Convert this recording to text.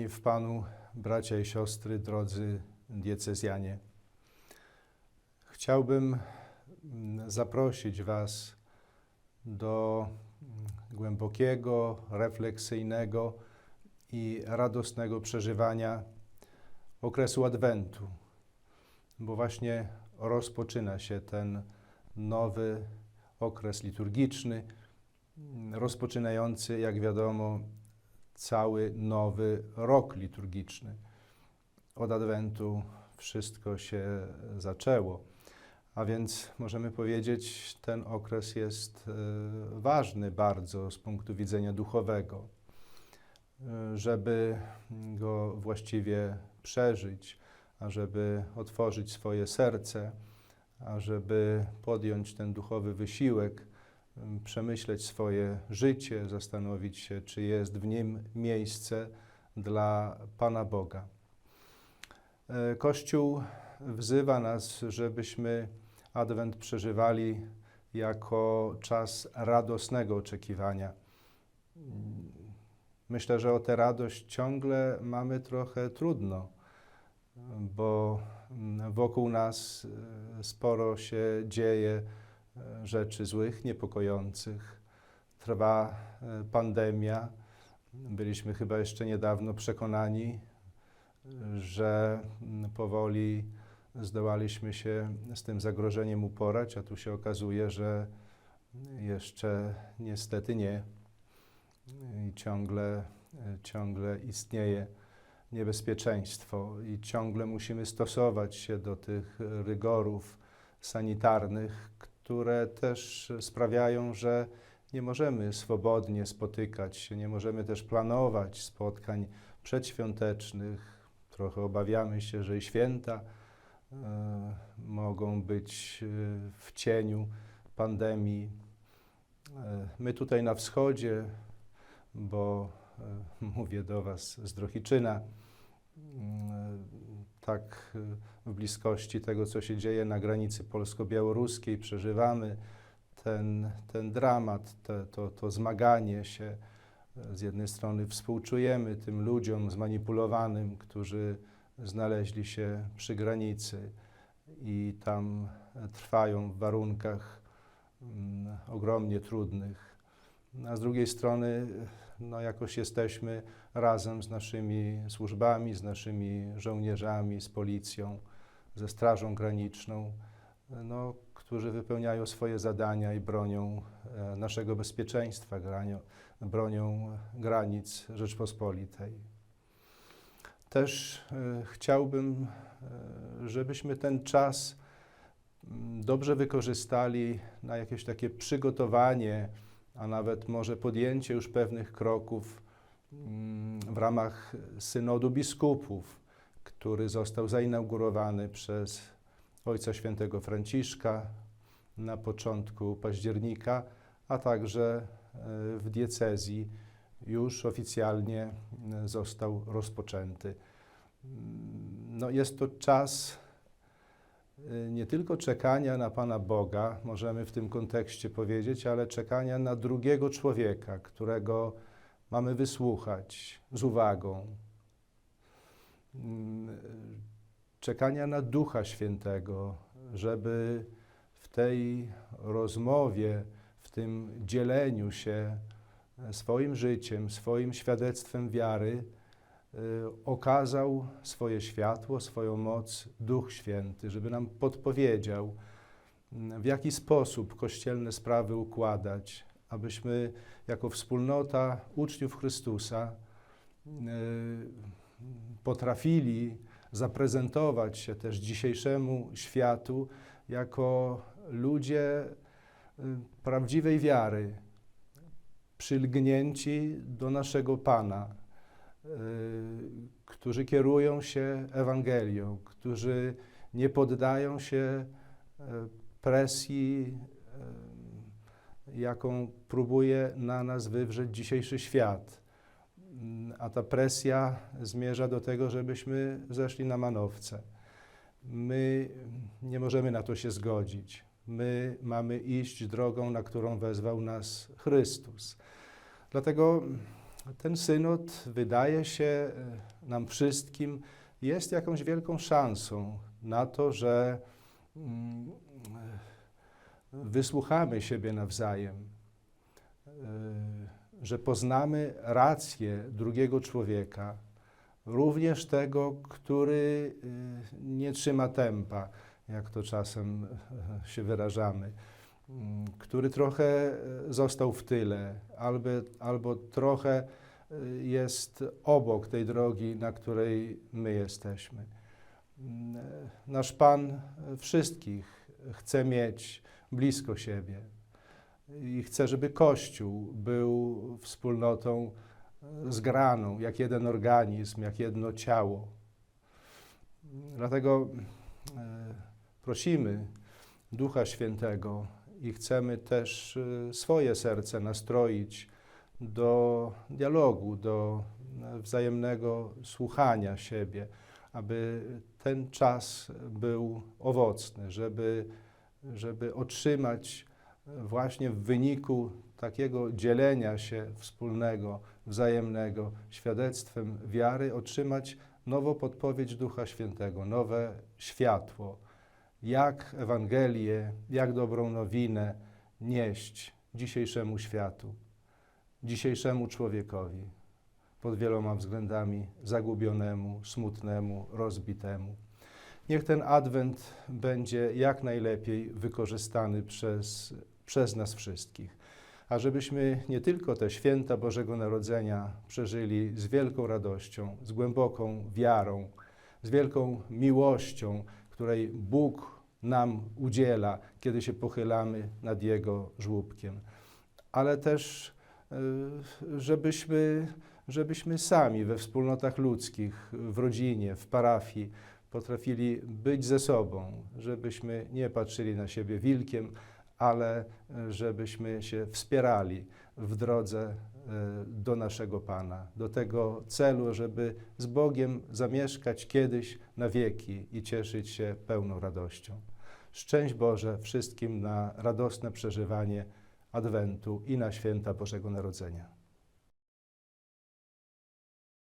Kochani w Panu, bracia i siostry, drodzy diecezjanie, chciałbym mm, zaprosić Was do mm, głębokiego, refleksyjnego i radosnego przeżywania okresu Adwentu, bo właśnie rozpoczyna się ten nowy okres liturgiczny, mm, rozpoczynający, jak wiadomo, cały nowy rok liturgiczny. Od Adwentu wszystko się zaczęło, a więc możemy powiedzieć, ten okres jest e, ważny bardzo z punktu widzenia duchowego. E, Żeby go właściwie przeżyć, ażeby otworzyć swoje serce, ażeby podjąć ten duchowy wysiłek, przemyśleć swoje życie, zastanowić się, czy jest w nim miejsce dla Pana Boga. E, Kościół wzywa nas, żebyśmy Adwent przeżywali jako czas radosnego oczekiwania. Myślę, że o tę radość ciągle mamy trochę trudno, bo wokół nas e, sporo się dzieje rzeczy złych, niepokojących. Trwa e, pandemia. Byliśmy chyba jeszcze niedawno przekonani, że mm, powoli zdołaliśmy się z tym zagrożeniem uporać, a tu się okazuje, że jeszcze niestety nie. I ciągle, ciągle istnieje niebezpieczeństwo i ciągle musimy stosować się do tych rygorów sanitarnych, które też sprawiają, że nie możemy swobodnie spotykać się, nie możemy też planować spotkań przedświątecznych. Trochę obawiamy się, że i święta e, mogą być e, w cieniu pandemii. E, my tutaj na wschodzie, bo e, mówię do Was z Drohiczyna, tak w bliskości tego, co się dzieje na granicy polsko-białoruskiej, przeżywamy ten, ten dramat, te, to, to zmaganie się. E, Z jednej strony współczujemy tym ludziom zmanipulowanym, którzy znaleźli się przy granicy i tam e, trwają w warunkach mm, ogromnie trudnych. A z drugiej strony, no jakoś jesteśmy razem z naszymi służbami, z naszymi żołnierzami, z policją, ze Strażą Graniczną, no, którzy wypełniają swoje zadania i bronią e, naszego bezpieczeństwa, bronią granic Rzeczpospolitej. Też e, chciałbym, e, żebyśmy ten czas mm, dobrze wykorzystali na jakieś takie przygotowanie, a nawet może podjęcie już pewnych kroków mm, w ramach synodu biskupów, który został zainaugurowany przez Ojca Świętego Franciszka na początku października, a także e, w diecezji już oficjalnie e, został rozpoczęty. Mm, No jest to czas e, nie tylko czekania na Pana Boga, możemy w tym kontekście powiedzieć, ale czekania na drugiego człowieka, którego mamy wysłuchać z uwagą. Mm, Czekania na Ducha Świętego, żeby w tej rozmowie, w tym dzieleniu się e, swoim życiem, swoim świadectwem wiary, y, okazał swoje światło, swoją moc Duch Święty, żeby nam podpowiedział, mm, w jaki sposób kościelne sprawy układać, abyśmy jako wspólnota uczniów Chrystusa y, potrafili zaprezentować się też dzisiejszemu światu jako ludzie y, prawdziwej wiary, przylgnięci do naszego Pana, y, którzy kierują się Ewangelią, którzy nie poddają się y, presji, jaką próbuje na nas wywrzeć dzisiejszy świat. A ta presja zmierza do tego, żebyśmy zeszli na manowce. My nie możemy na to się zgodzić. My mamy iść drogą, na którą wezwał nas Chrystus. Dlatego ten synod wydaje się nam wszystkim jest jakąś wielką szansą na to, że mm, wysłuchamy siebie nawzajem, e, że poznamy rację drugiego człowieka, również tego, który e, nie trzyma tempa, jak to czasem e, się wyrażamy, mm, który trochę e, został w tyle, albo, albo trochę jest obok tej drogi, na której my jesteśmy. Mm, Nasz Pan wszystkich chce mieć blisko siebie i chce, żeby Kościół był wspólnotą zgraną, jak jeden organizm, jak jedno ciało. Dlatego e, prosimy Ducha Świętego i chcemy też e, swoje serce nastroić do dialogu, do e, wzajemnego słuchania siebie, aby ten czas był owocny, żeby, żeby otrzymać właśnie w wyniku takiego dzielenia się wspólnego, wzajemnego świadectwem wiary, otrzymać nową podpowiedź Ducha Świętego, nowe światło, jak Ewangelię, jak dobrą nowinę nieść dzisiejszemu światu, dzisiejszemu człowiekowi, pod wieloma względami zagubionemu, smutnemu, rozbitemu. Niech ten adwent będzie jak najlepiej wykorzystany przez, przez nas wszystkich, a żebyśmy nie tylko te święta Bożego Narodzenia przeżyli z wielką radością, z głęboką wiarą, z wielką miłością, której Bóg nam udziela, kiedy się pochylamy nad Jego żłóbkiem, ale też y, żebyśmy, żebyśmy sami we wspólnotach ludzkich, w rodzinie, w parafii potrafili być ze sobą, żebyśmy nie patrzyli na siebie wilkiem, ale y, żebyśmy się wspierali w drodze y, do naszego Pana, do tego celu, żeby z Bogiem zamieszkać kiedyś na wieki i cieszyć się pełną radością. Szczęść Boże wszystkim na radosne przeżywanie Adwentu i na święta Bożego Narodzenia.